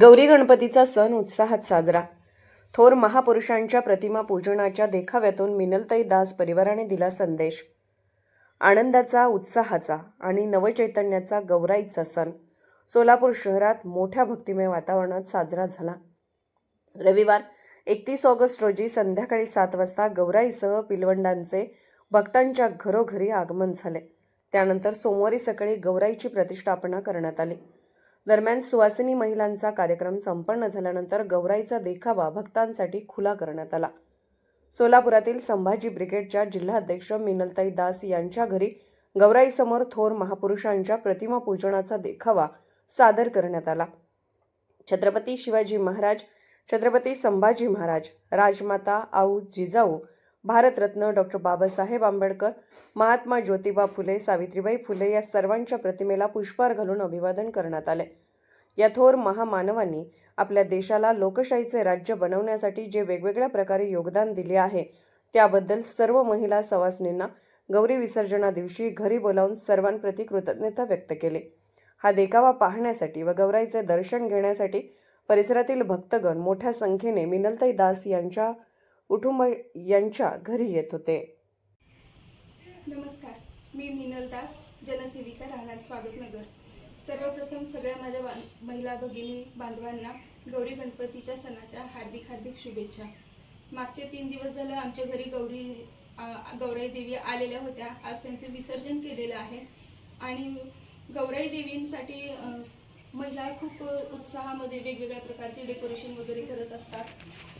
गौरी गणपतीचा सण उत्साहात साजरा. थोर महापुरुषांच्या प्रतिमा पूजनाच्या देखाव्यातून मिनलताई दास परिवाराने दिला संदेश. आनंदाचा उत्साहाचा आणि नवचैतन्याचा गौराईचा सण सोलापूर शहरात मोठ्या भक्तिमय वातावरणात साजरा झाला. रविवार एकतीस ऑगस्ट रोजी संध्याकाळी सात वाजता गौराईसह पिलवंडांचे भक्तांच्या घरोघरी आगमन झाले. त्यानंतर सोमवारी सकाळी गौराईची प्रतिष्ठापना करण्यात आली. दरम्यान सुवासिनी महिलांचा कार्यक्रम संपन्न झाल्यानंतर गौराईचा देखावा भक्तांसाठी खुला करण्यात आला. सोलापुरातील संभाजी ब्रिगेडच्या जिल्हाध्यक्ष मिनलताई दास यांच्या घरी गौराईसमोर थोर महापुरुषांच्या प्रतिमा पूजनाचा देखावा सादर करण्यात आला. छत्रपती शिवाजी महाराज छत्रपती संभाजी महाराज राजमाता आऊ जिजाऊ भारतरत्न डॉक्टर बाबासाहेब आंबेडकर महात्मा ज्योतिबा फुले सावित्रीबाई फुले या सर्वांच्या प्रतिमेला पुष्पहार घालून अभिवादन करण्यात आले. या थोर महामानवांनी आपल्या देशाला लोकशाहीचे राज्य बनवण्यासाठी जे वेगवेगळ्या प्रकारे योगदान दिले आहे त्याबद्दल सर्व महिला सवासनींना गौरी विसर्जना दिवशी घरी बोलावून सर्वांप्रती कृतज्ञता व्यक्त केली. हा देखावा पाहण्यासाठी व गौराईचे दर्शन घेण्यासाठी परिसरातील भक्तगण मोठ्या संख्येने मिनलताई दास यांच्या कुटुंब यांच्या घरी येत होते. नमस्कार मी मिनल दास जनसेविका राहणार स्वागतनगर सर्वप्रथम सगळ्या माझ्या महिला भगिनी बांधवांना गौरी गणपतीच्या सणाच्या हार्दिक हार्दिक शुभेच्छा. मागचे तीन दिवस झालं आमच्या घरी गौरी गौराई देवी आलेल्या होत्या. आज त्यांचे विसर्जन केलेलं आहे. आणि गौराई देवींसाठी महिला खूप उत्साहामध्ये वेगवेगळ्या प्रकारचे डेकोरेशन वगैरे करत असतात.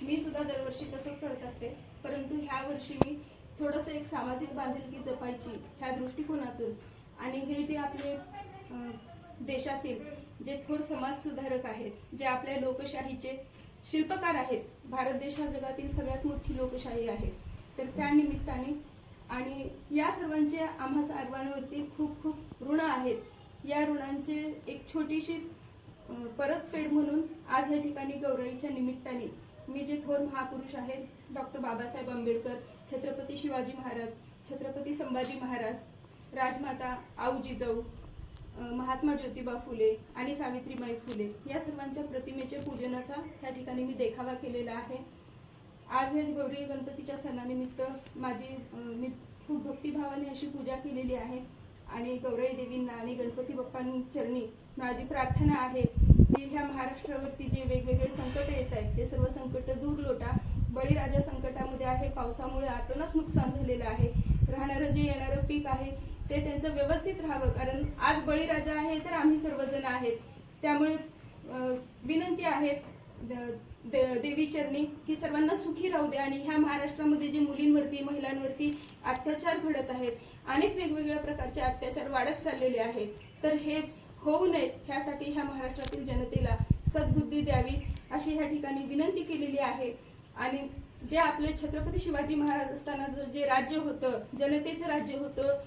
मी सुद्धा दरवर्षी तसंच करत असते. परंतु ह्या वर्षी मी थोडंसं एक सामाजिक बांधिलकी जपायची ह्या दृष्टिकोनातून आणि हे जे आपले देशातील जे थोर समाज सुधारक आहेत जे आपल्या लोकशाहीचे शिल्पकार आहेत भारत देश हा जगातील सगळ्यात मोठी लोकशाही आहे. तर त्या निमित्ताने आणि या सर्वांचे आम्हा सर्वांवरती खूप खूप ऋण आहेत. या ऋणांचे एक छोटीशी परतफेड म्हणून आज या ठिकाणी गौरवीच्या निमित्ताने मी जे थोर महापुरुष आहेत डॉक्टर बाबासाहेब आंबेडकर छत्रपती शिवाजी महाराज छत्रपती संभाजी महाराज राजमाता आऊ जिजाऊ महात्मा ज्योतिबा फुले आणि सावित्रीबाई फुले या सर्वांच्या प्रतिमेच्या पूजनाचा या ठिकाणी मी देखावा केलेला आहे. आज हे गौरी गणपतीच्या सणानिमित्त माझी मी खूप भक्तिभावाने अशी पूजा केलेली आहे. आणि गौराई देवींना आणि गणपती बाप्पांचरणी माझी प्रार्थना आहे की ह्या महाराष्ट्रावरती जे वेगवेगळे संकट येत आहेत ते सर्व संकट दूर लोटा बळीराजा संकटामध्ये आहे पावसामुळे अतोनात नुकसान झालेलं आहे. राहणारं जे येणारं पीक आहे ते त्यांचं व्यवस्थित राहावं. कारण आज बळीराजा आहे तर आम्ही सर्वजण आहेत. त्यामुळे विनंती आहे द- दे- देवीचरणी की सर्वांना सुखी राहू दे. आणि ह्या महाराष्ट्रामध्ये जे मुलींवरती महिलांवरती अत्याचार घडत आहेत अनेक वेगवेगळ्या प्रकारचे अत्याचार वाढत चाललेले आहेत. तर हे होऊ नयेत ह्यासाठी ह्या महाराष्ट्रातील जनतेला सद्बुद्धी द्यावी अशी ह्या ठिकाणी विनंती केलेली आहे. आणि जे आपले छत्रपती शिवाजी महाराज असताना जे राज्य होतं जनतेचं राज्य होतं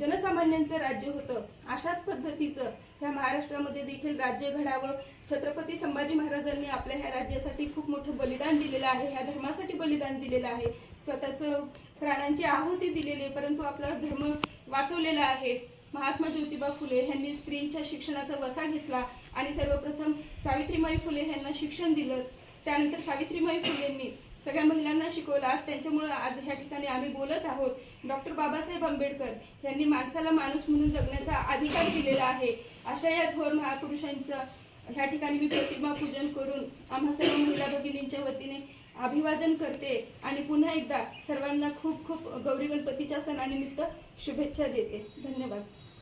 जनसामान्यांचं राज्य होतं. अशाच पद्धतीचं ह्या महाराष्ट्रामध्ये देखील राज्य घडावं. छत्रपती संभाजी महाराजांनी आपल्या ह्या राज्यासाठी खूप मोठं बलिदान दिलेलं आहे. ह्या धर्मासाठी बलिदान दिलेलं आहे. स्वतःचं प्राणांची आहुती दिलेली आहे परंतु आपला धर्म वाचवलेला आहे. महात्मा ज्योतिबा फुले यांनी स्त्रींच्या शिक्षणाचा वसा घेतला आणि सर्वप्रथम सावित्रीबाई फुले यांना शिक्षण दिलं. त्यानंतर सावित्रीबाई फुलेंनी सगळ्या महिलांना शिकवलं. आज त्यांच्यामुळं आज ह्या ठिकाणी आम्ही बोलत आहोत. डॉक्टर बाबासाहेब आंबेडकर यांनी माणसाला माणूस म्हणून जगण्याचा अधिकार दिलेला आहे. अशा या थोर महापुरुषांचं ह्या ठिकाणी मी प्रतिमा पूजन करून आम्हा सर्व महिला भगिनींच्या वतीने अभिवादन करते आणि पुन्हा एकदा सर्वांना खूप खूप गौरी गणपतीच्या सणानिमित्त शुभेच्छा देते. धन्यवाद.